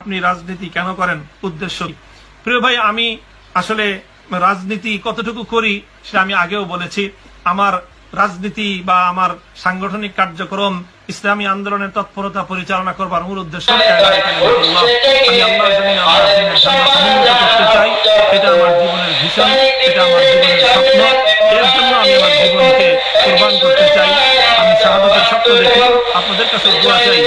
আপনি রাজনীতি কেন করেন? উদ্দেশ্য প্রিয় ভাই, আমি আসলে রাজনীতি কতটুকু করি সেটা আমি আগেও বলেছি। আমার রাজনীতি বা আমার সাংগঠনিক কার্যক্রম, ইসলামী আন্দোলনের তৎপরতা পরিচালনা করবার মূল উদ্দেশ্য আপনাদের কাছে দোয়া চাই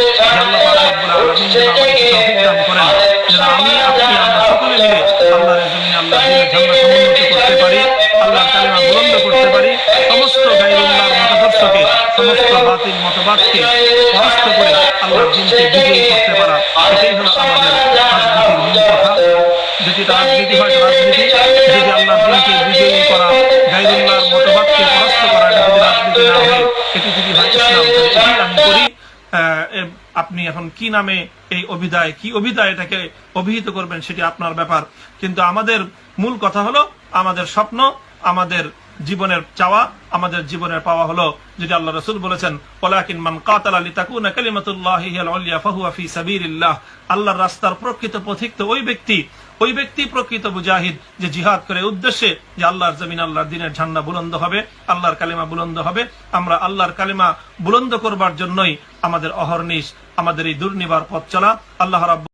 জান্নাত সমুন্নত করতে পারি, আল্লাহর কালিমা বুলন্দ করতে পারি, সমস্ত গায়রুল্লাহর মতাদর্শকে, সমস্ত বাতিল মতবাদকে পরাস্ত করে আল্লাহর দিনকে বিজয়ী করতে পারা, এটাই হলো আমাদের রাজনীতির মূল কথা। যদি রাজনীতি হয় রাজনীতি। যদি আল্লাহর দিনকে বিজয়ী করা গায়রুল্লাহর মতবাদকে পরাস্ত করা, এটা যদি রাজনীতি না হয়, এটি যদি হয় ইসলাম এটি আমি করি। আপনি এখন কি নামে এই অভিধায়, কি অভিধায় এটাকে অভিহিত করবেন সেটি আপনার ব্যাপার। কিন্তু আমাদের মূল কথা হলো, আমাদের স্বপ্ন, আমাদের জীবনের চাওয়া, আমাদের জীবনের পাওয়া হলো, যেটা আল্লাহ রসুল বলেছেন আল্লাহর রাস্তার প্রকৃত পথিক তো ওই ব্যক্তি ওই ব্যক্তি প্রকৃত মুজাহিদ যে জিহাদ করে উদ্দেশ্যে যে আল্লাহর জমিন, আল্লাহর দিনের ঝান্ডা বুলন্দ হবে, আল্লাহর কালিমা বুলন্দ হবে, আমরা আল্লাহর কালিমা বুলন্দ করবার জন্যই আমাদের অহর্নিশ, আমাদের এই দুর্নিবার পথ চলা। আল্লাহ রাব্বুল